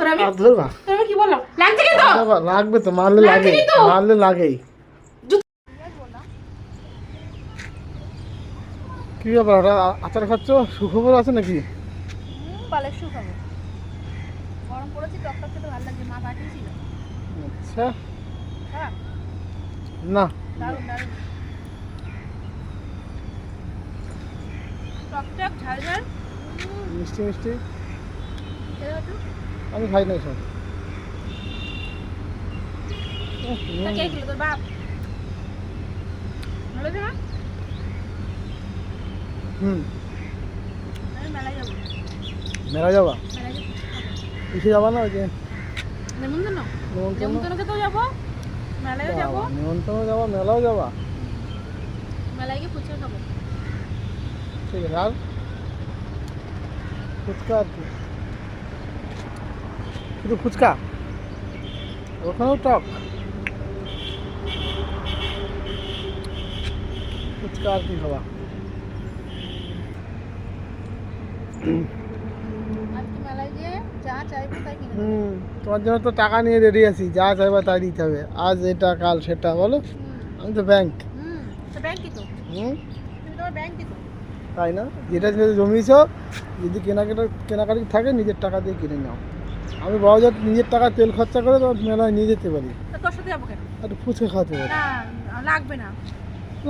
তোর আমি? ধরবা? তোর কি বললাম? লাগছে কিন্তু! ধরবা, লাগবে তো মারলে লাগে মারলে লাগেই। কি ব্যাপার ওটা আচার খাচ্ছ? সুখবর আছে নাকি? পালের সুখ গরম পড়েছে টক টক খেতে ভালো লাগছে মা পাঠিয়েছিল আচ্ছা। হ্যাঁ। না। ঝাল ঝাল। মিষ্টি মিষ্টি। আমি খাই না সব তা কে খেলো তোর বাপ ভালো লাগছে না হুম আমি মেলায় যাব মেলা যাবা মেলায় যাব কিসে যাবা না ওই যে নেমন্তন্ন নিমন্ত্রণ নেমন্তন্ন খেতেও যাব মেলায়ও যাব নিমন্ত্রণ যাবা মেলাও যাবা মেলায় গিয়ে ফুচকা খাব ঠিক আছে আর ফুচকা আর কি শুধু ফুচকা? ওখানেও টক। ফুচকা আর কি খাবা? আজকে মেলায় গিয়ে যা চাইব তাই কিনে দেবো। হুম তোমার জন্য তো টাকা নিয়ে রেডি আছি যা চাইবা তাই দিতে হবে। আজ এটা কাল সেটা বলো? আমি তো ব্যাংক তাই না? যেটা যেটা জমিয়েছ যদি কেনাকাটা কেনাকাটি থাকে নিজের টাকা দিয়ে কিনে নাও। আমি বড় যাতে নিজের টাকা তেল খরচা করে তো মেলায় নিয়ে যেতে পারি। তা তোর সাথে যাব কেন? একটু ফুচকা খাওয়াতে পারি। না লাগবে না।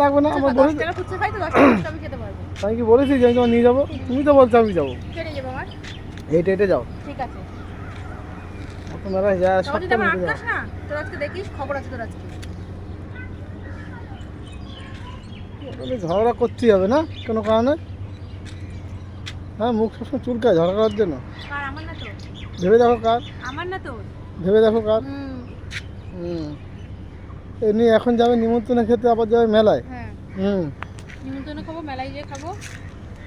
লাগবে না আমার বলে টাকা ফুচকা খাই তো দশ টাকা আমি খেতে পারব। আমি কি বলেছি যে আমি তোমার নিয়ে যাব? তুমি তো বলছো আমি যাব। কেটে যাব আমার? হেঁটে হেঁটে যাও। ঠিক আছে। যা সব না তোর আজকে দেখিস খবর আছে তোর আজকে। ঝগড়া করতেই হবে না? কোনো কারণে? হ্যাঁ মুখ সবসময় চুলকায় ঝগড়া করার জন্য। কার আমার না তোর? ভেবে দেখো কার? আমার না তোর। ভেবে দেখো কার? হুম। এমনি এখন যাবে নিমন্ত্রণ খেতে আবার যাবে মেলায়। হ্যাঁ। হুম। নিমন্ত্রণ খাব মেলায় গিয়ে খাব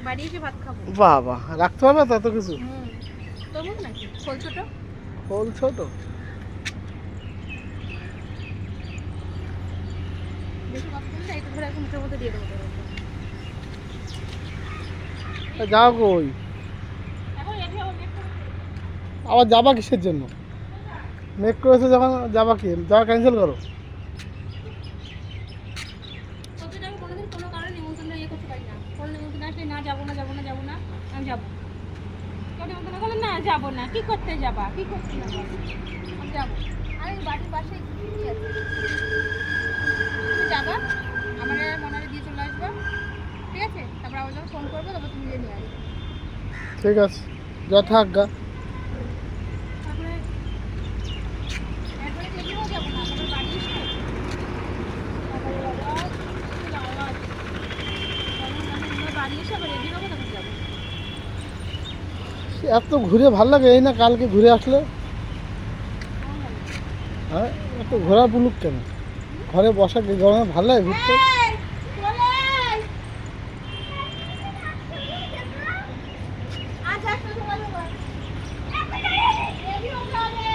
বাড়ি এসে ভাত খাব। বাহ বাহ রাখতে পারবে তত কিছু? হুম। তোর মতো নাকি? খোল ছোট। ফল ছোট। বেশি কথা বললে না, একটু ধরে একদম মুখের মধ্যে দিয়ে দেবো তোর ওপর। তা যাও কই এখন রেডি হব নেক্সট আবার যাবা কিসের জন্য? মেক করেছে যখন যাবা কি? যাওয়া ক্যান্সেল করো। তোদের আমি কোনোদিন কোনো কারণে নিমন্ত্রণ ইয়ে করতে পারি না। কোনো নিমন্ত্রণ আসলে না যাব না যাব না যাব না আমি যাব। কেউ নিমন্ত্রণ না যাব না। কি করতে যাবা? কি করতে যাবা? আমি বাড়ির পাশে তুমি যাবা? আমার মনারে দিয়ে চলে আসবা। ঠিক আছে? তারপর আবার যখন ফোন করব তারপর তুমি নিয়ে আসবে। ঠিক আছে। যথাজ্ঞা তারপরে একবারে রেডিও যাব না তারপর বাড়ি এসে তারপরে বাবা, বাবা, তখন আমরা বাড়ি এসে আবার রেডি হব তখন যাব এত ঘুরে ভালো লাগে এই না কালকে ঘুরে আসলে? হ্যাঁ? এত ঘোরা বুলুক কেন? ঘরে বসা গরমে ভালো লাগে ঘুরতে এই, চলে আয়। আজ একটা সময় দেবো। রেডি হতে হবে।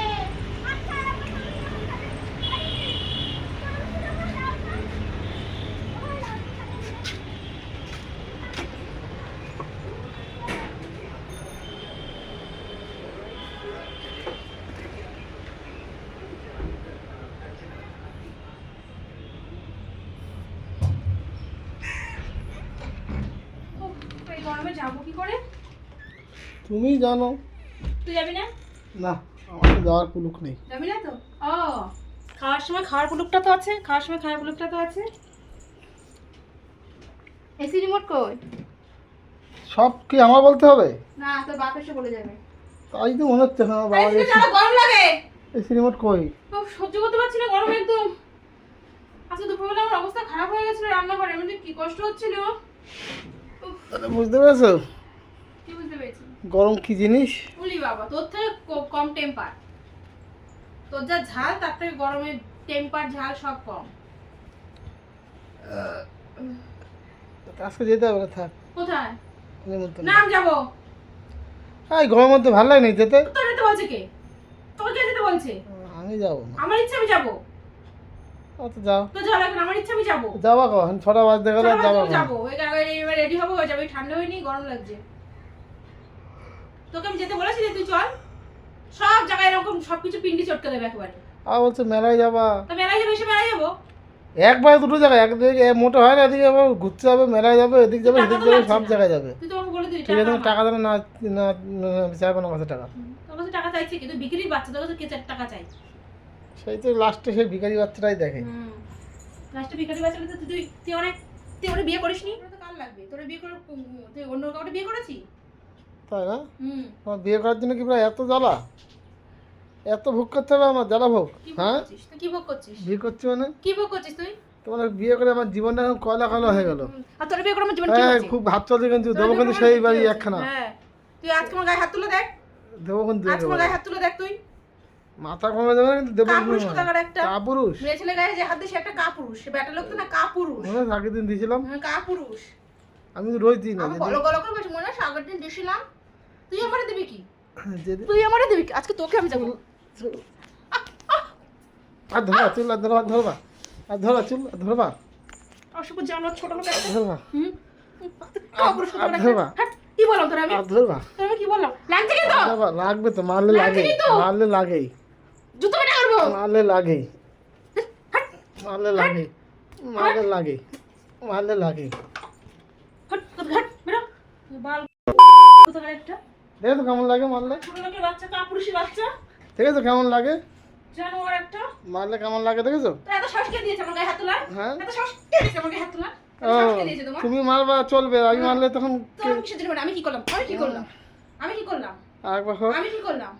উফ, এই গরমে যাব কি করে তুমি জানো। তুই যাবি না? না আমার তো যাওয়ার পুলুক নেই। যাবি না তো? ও খাওয়ার সময় খাওয়ার পুলুকটা তো আছে খাওয়ার সময় খাওয়ার পুলুকটা তো আছে। এসি রিমোট কই? সব কি আমার বলতে হবে? না তোর বাপ এসে বলে যাবে। তাই তো মনে হচ্ছে না আমার বাবা গরম লাগে। এসি রিমোট কই? তো সহ্য করতে পারছি না গরম একদম। আজকে দুপুরবেলা আমার অবস্থা খারাপ হয়ে গেছিল রান্নাঘরে এমনি কি কষ্ট হচ্ছিল। বুঝতে পেরেছ? কি বুঝতে পেরেছি? গরম কি জিনিস? বলি বাবা তোর থেকে কম টেম্পার তোর যা ঝাল তার থেকে গরমের টেম্পার ঝাল সব কম। আজকে যেতে হবে না থাক। কোথায়? নিমন্ত্রণ না আমি যাব। এই গরমের মধ্যে ভালো লাগে না যেতে? তোর যেতে বলছে কে? তোকে কে যেতে বলছে? আমি যাব আমার ইচ্ছা আমি যাব। অত যাও। তোর যাওয়া লাগবে আমার ইচ্ছা আমি যাব। যাবা কখন? ছটা বাজতে গেলে যাবা। যাব রেডি হব হয়ে যাবে ঠান্ডা হয়নি গরম লাগছে। তোকে আমি যেতে বলেছি যে তুই চল। সব জায়গায় সব কিছু পিন্ডি চটকে দেবে একবারে। আর বলছে মেলায় যাবা? তা মেলায় যাব এসে মেলায় যাব। একবার দুটো জায়গায় একদিকে এ মোটো হয় না এদিকে আবার ঘুরতে যাবে মেলায় যাবে এদিক যাবে এদিক যাবে সব জায়গায় যাবে। তুই তো আমাকে বলে দিলি ঠিক আছে টাকা দেবে না না চাইব না কত টাকা। তোর কাছে টাকা চাইছে কিন্তু বিক্রির বাচ্চা তোর কাছে কে টাকা চাই? সেই তো লাস্টে সেই ভিখারি বাচ্চাটাই দেখে। লাস্টে বিক্রির বাচ্চা তো তুই তুই অনেক তুই অনেক বিয়ে করিসনি? তোর তো কাল লাগবে। তোর বিয়ে করে তুই অন্য কাউকে বিয়ে করেছিস? তাই না? আমার বিয়ে করার জন্য কি প্রায় এত জ্বালা? এত ভোগ করতে হবে আমার জ্বালা ভোগ হ্যাঁ? কি ভোগ করছিস? বিয়ে করছি মানে? কি ভোগ করছিস তুই? তোমার বিয়ে করে আমার জীবনটা এখন কয়লা কালো হয়ে গেল। আর তোর বিয়ে করে আমার জীবন হ্যাঁ খুব ভাত চলছে কিন্তু দেবো কিন্তু সেই বাড়ি একখানা। হ্যাঁ। তুই আজকে আমার গায়ে হাত তুলে দেখ। দেবো কিন্তু আজকে আমার গায়ে হাত তুলে দেখ তুই। মাথা কমে যাবে কিন্তু দেবো কাপুরুষ কোথাকার একটা। কাপুরুষ। মেয়ে ছেলে গায়ে যে হাত দিয়ে সে একটা কাপুরুষ। সে ব্যাটা লোক তো না কাপুরুষ। মনে আগের দিন দিয়েছিলাম। হ্যাঁ কাপুরুষ। আমি তো রোজ দিই না আমি গলো গলো করে মনে হয় আগের দিন দিয়েছিলাম। তুই আমারে দিবি কি? তুই আমারে দিবি কি? আজকে তোকে আমি যাব আর ধরবা চুল আর ধরবা ধরবা। আর ধরবা চুল আর ধরবা। অশুভ জানোয়ার ছোট লোক একটা। ধরবা। হুম? ধরবা। কি বললাম তোর আমি? ধরবা। কি বললাম? লাগছে কি তো লাগবে তো মারলে লাগে? মারলে লাগেই। জুতো বেটা করব মারলে লাগেই। মারলে লাগে মারলে লাগে মারলে লাগে হট বেরো। বাল একটা। দেখে তো কেমন লাগে মারলে? বাচ্চা কাপুরুষি বাচ্চা। দেখেছ কেমন লাগে? জানোয়ার একটা। মারলে কেমন লাগে দেখেছ? এত শ্বাস দিয়েছে আমার গায়ে হাত তোলার? হ্যাঁ। এত দিয়েছে আমার গায়ে হাত তুমি মারবা চলবে। আমি মারলে তখন আমি কি করলাম? আমি কি করলাম? আমি কি করলাম? আরেকবার হোক আমি কি করলাম?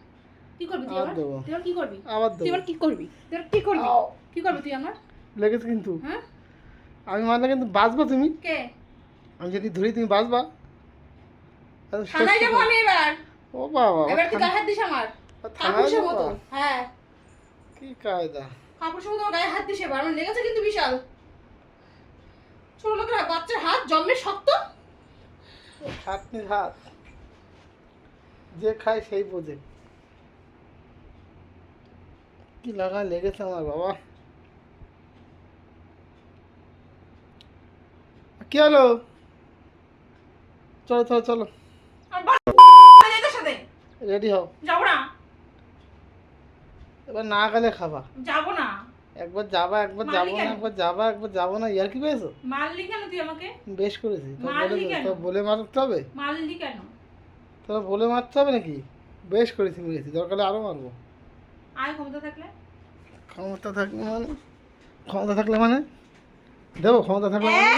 কি করবি তুই আর তুই কি করবি? আবার তুই দেবো। কি করবি? তুই আমার কি করবি? কি করবি তুই আমার? লেগেছে কিন্তু। হ্যাঁ? আমি মারলে কিন্তু বাঁচবা তুমি। কে? আমি যদি ধরি তুমি বাঁচবা। থানায় যাব আমি এবার। ও বাবা এবার তুই গায়ে হাত দিস আমার? থানায় কাপুরুষের মতো। হ্যাঁ। কি কায়দা? কাপুরুষের মতো গায়ে হাত দিস এবার আমার লেগেছে কিন্তু বিশাল। ছোট লোকের বাচ্চার হাত জন্মের শক্ত? খাটনির হাত। যে খায় সেই বোঝে। কি লাগা লেগেছে আমার বাবা? কি হলো? চলো চলো চলো। রেডি হও। যাব না? এবার না গেলে খাবা। যাব না। একবার যাবা একবার যাব না একবার যাবা একবার যাব না। ইয়ার কি পেয়েছ? মারলি কেন তুই আমাকে? বেশ করেছি। তো বলে তো বলে মারতে হবে? মারলি কেন? তো বলে মারতে হবে নাকি? বেশ করেছি মেরেছি। দরকার হলে আরও মারবো। আয় ক্ষমতা থাকলে? ক্ষমতা থাকলে মানে? ক্ষমতা থাকলে মানে? দেবো ক্ষমতা থাকলে মানে?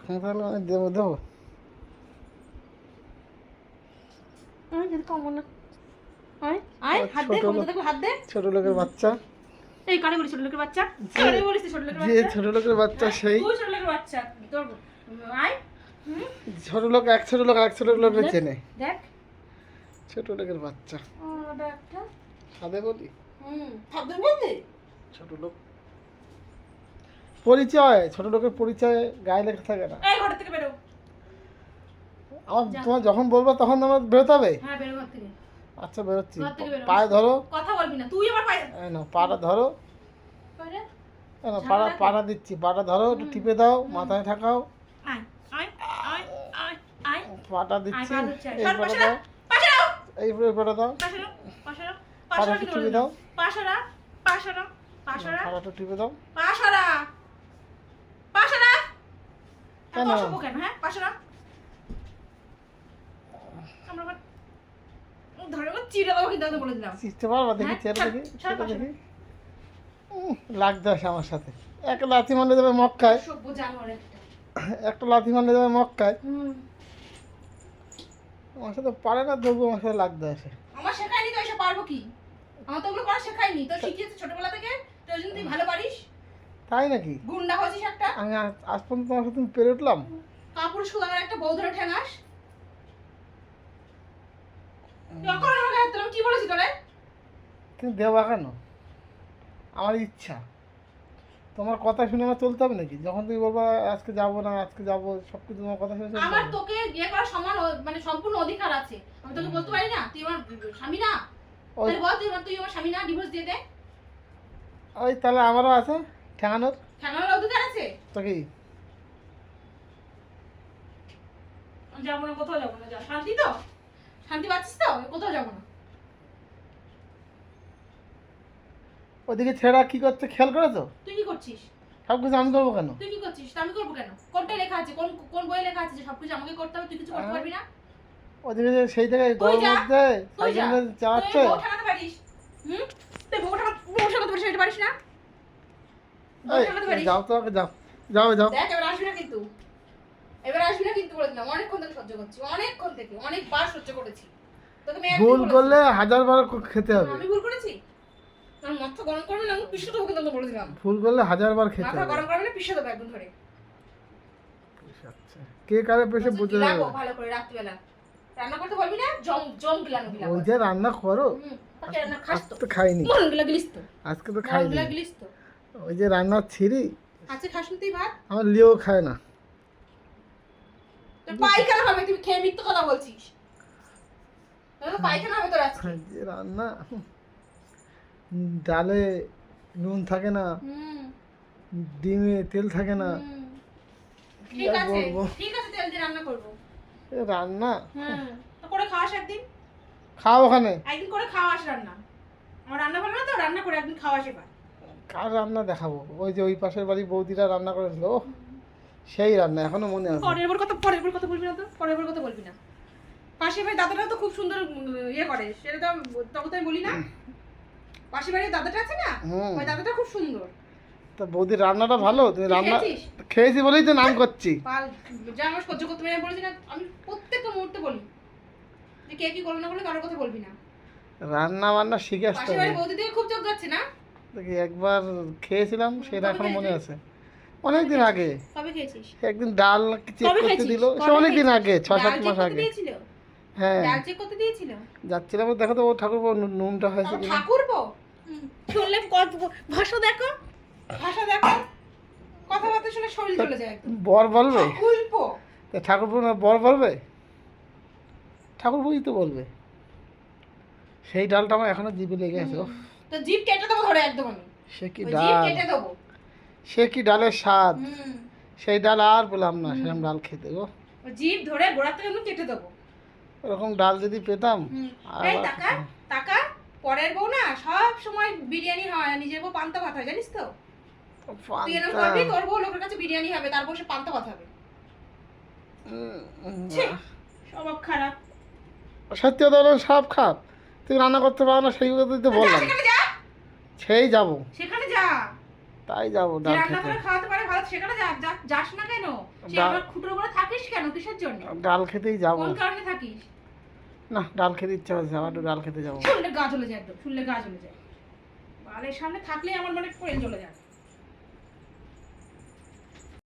ক্ষমতা থাকলে মানে দেবো দেবো। আয় যদি কমবো না। আয় আয় হাত দে ছোট ক্ষমতা হাত দে। ছোট লোকের বাচ্চা। এই কারে বলিস ছোট লোকের বাচ্চা? কারে বলিস ছোট লোকের যে ছোট লোকের বাচ্চা সেই। তুই ছোট লোকের বাচ্চা। তোর আয় ছোট লোক এক ছোট লোক এক ছোট লোকের চেনে। দেখ। ছোট লোকের বাচ্চা। সাদে বলি? ছোট লোক। পরিচয় ছোট লোকের পরিচয় গায়ে লেখা থাকে না। এই ঘর থেকে বেরো। আমার তোমার যখন বলব তখন আমার বেরোতে হবে? হ্যাঁ বেরো ঘর থেকে। আচ্ছা বেরোচ্ছি। পায়ে ধরো। কথা বলবি না তুই আমার পায়ে না পাটা ধরো। এই নাও, পাটা পাটা দিচ্ছি। পাটা ধরো একটু টিপে দাও মাথায় আয় পাটা দিচ্ছি। এই পাটা দাও। এই পাটা দাও। পাটা একটু টিপে দাও। পাশে রাখ পাশে রাখ পাশে টিপে দাও। পাশে রাখ কেন? কেন হ্যাঁ? পাশে রাখ আমরা ধরে আবার চিড়ে দেবো কিন্তু বলে দিলাম। চিনতে পারবা দেখি হ্যাঁ, দেখি ছাড় দেখি। লাগতে আসে আমার সাথে। একটা লাথি মারলে যাবে মক্কায়। সভ্য জানোয়ার একটা। একটা লাথি মারলে যাবে মক্কায়। হুম। আমার সাথে পারে না তবু আমার সাথে লাগতে আসে আমার শেখায়নি তো এসে পারব কি? আমার তো ওগুলো করা শেখায়নি। তো শিখিয়েছে ছোটবেলা থেকে? তো জন্য তুই ভালো পারিস? তাই নাকি? গুন্ডা হয়েছিস একটা? আমি আজ- পর্যন্ত তোমার সাথে পেরে উঠলাম। কাপুরুষ একটা বউ ধরে ঠেঙাস তুই অকর্ণ আমার গায়ে হাত দিলাম, কি তোরে কিন্তু দেওয়া কেন? আমার ইচ্ছা। তোমার কথা শুনে আমার চলতে হবে নাকি? যখন তুমি বলবা আজকে যাব না আজকে যাব সব কিছু তোমার কথা শুনে আমার তোকে বিয়ে করার সমান মানে সম্পূর্ণ অধিকার আছে। আমি তোকে বলতে পারি না? তুই আমার স্বামী না? তাহলে বল তুই তুই আমার স্বামী না? ডিভোর্স দিয়ে দে। ওই তাহলে আমারও আছে? ঠেকানোর ঠেঙানোর অধিকার আছে? তো কি? যাব না কোথাও যাব না। যা শান্তি তো? শান্তি পাচ্ছিস তো? কোথাও যাব না। ওদিকে ছেঁড়া কি করছে? খেয়াল করেছ? তুই কি করছিস? সব কিছু আমি করব কেন? তুই কি করছিস? আমি করব কেন? কোনটা লেখা আছে? কোন কোন বইয়ে লেখা আছে যে সবকিছু আমাকে করতে হবে? তুই কিছু করতে পারবি না? ওদিকে যে সেই তুই গরম মধ্যে যা। চালাচ্ছে তুই ঠেকাতে পারিস। হুম? তুই বউ ঠেকাতে বউ ঠেকাতে পারিস এটা পারিস না? যাও তো আগে যাও যাও। যাও দেখ এবার আসবি না কিন্তু। এবার আসবি না কিন্তু বলে দিলাম। অনেকক্ষণ থেকে সহ্য করছি। অনেকক্ষণ থেকে অনেকবার সহ্য করেছি। তোকে আমি ভুল করলে হাজার বার খেতে হবে। আমি ভুল করেছি? আমার মাথা গরম করবে না আমি পিষে দেবো কিন্তু বলে দিলাম। ভুল করলে হাজার বার খেতে মাথা গরম করবে না পিষে দেবো একদম ধরে। আচ্ছা। কে কারে পেশে বুঝে যাবে ভালো করে রাত্রিবেলা। রান্না করতে বলবি না? জম জম গিলানো ওই যে রান্না করো। রান্না তো আজকে তো। খাইনি। মরণ গিলা গিলিস তো। আজকে তো খাইনি। গিলা গিলিস তো। ওই যে রান্নার ছিঁড়ি। আজকে খাস তুই ভাত? আমার লিও খায় না। তোর পায়খানা হবে তুই খেয়ে মিথ্যে কথা বলছিস। তোর তো পায়খানা হবে তোর আজকে। রান্না। ডালে নুন থাকে না ডিমে তেল থাকে না। কি ঠিক আর আছে? ঠিক আছে তেল দিয়ে রান্না করব। এ রান্না? তো করে খাওয়াস একদিন? খাও ওখানে। একদিন করে খাওয়াস রান্না। আমার রান্না ভালো না তো রান্না করে একদিন খাওয়াস এবার। কার রান্না দেখাবো? ওই যে ওই পাশের বাড়ি বৌদিরা রান্না করেছিল ও সেই রান্না এখনও মনে আছে। পরের বার কথা পরের বার কথা বলবি না তো? পরের বার কথা বলবি না। পাশের বাড়ির দাদাটা তো খুব সুন্দর ইয়ে করে সেটা তো তখন তো আমি বলি না। পাশের বাড়ির দাদাটা আছে না? ওই দাদাটা খুব সুন্দর। তা বৌদির রান্নাটা ভালো? তুমি রান্না খেয়েছি বলেই তো নাম করছি। পাল যা আমার সহ্য করতে পারি বলেছি না আমি প্রত্যেকটা মুহূর্তে বলি যে কে কি না কারোর কথা বলবি না। রান্না বান্না শিখে আসতে হবে। বৌদি দিকে খুব চোখ যাচ্ছে না? দেখি একবার খেয়েছিলাম সেটা এখনও মনে আছে। অনেক দিন আগে। কবে খেয়েছিস? একদিন ডাল চেক করতে দিল। সে কবে অনেক দিন আগে ছ সাত মাস আগে। হ্যাঁ। ডাল চেক করতে দিয়েছিল? যাচ্ছিলাম দেখো তো ও ঠাকুর নুনটা হয়েছে আমার কিনা। ঠাকুর পো শুনলে কত- ভাষা দেখো। ভাষা দেখো। কথাবার্তা শুনে শরীর চলে যায় বর বলবে? ঠাকুর পো তা ঠাকুর বর বলবে? ঠাকুর বই তো বলবে। সেই ডালটা আমার এখনও জিভে লেগে আছে তো জিভ কেটে দেবো ধরে একদম আমি। সে কি ডাল? কেটে দেবো। সে কি ডালের স্বাদ? সেই ডাল আর বললাম না সেরকম ডাল খেতে গো জিভ ধরে গোড়া থেকে আমি কেটে দেবো। ওরকম ডাল যদি পেতাম আর টাকা টাকা। পরের বউ না সব সময় বিরিয়ানি হয় নিজের বউ পান্তা ভাত হয় জানিস তো? তুই এরকম করবি তোর বউ লোকের কাছে বিরিয়ানি হবে তারপর সে পান্তা ভাত হবে। স্বভাব খারাপ। সত্যি কথা বললাম সব খাপ তুই রান্না করতে পারো না সেই কথাই তো বললাম। সেখানে যা। সেই যাব। সেখানে যা। তাই যাব ডাল রান্না খেতে। করে খাওয়াতে পারে ভালো সেখানে যা যাস না কেন? সে আমার খুঁটোর উপরে থাকিস কেন? কিসের জন্য? ডাল খেতেই যাব। কোন কারণে থাকিস? না, ডাল খেতে ইচ্ছা হচ্ছে আবার ডাল খেতে যাব। শুনলে গা চলে যায় একদম, শুনলে গা চলে যায়। বালের সামনে থাকলে আমার মানে কোয়েল চলে যায়